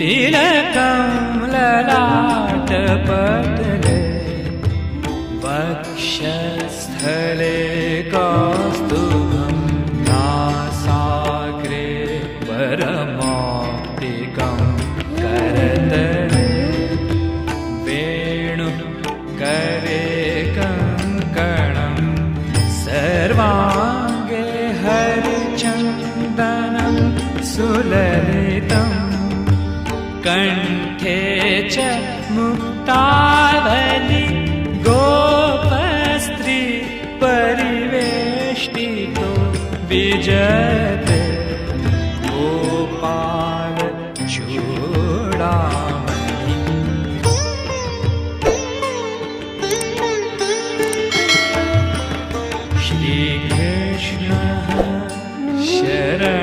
तिलकं ललाटपटले वक्षस्थले कौस्तुभं नासाग्रे परमाप्तिकं करतले। वेणुः करे कङ्कणं सर्वाङ्गे हरिचन्दनं सुललितम् कण्ठे च मुक्तावलि गोपस्त्री परिवेष्टितो गो गोपाल चूडामणि। श्रीकृष्णः शरण।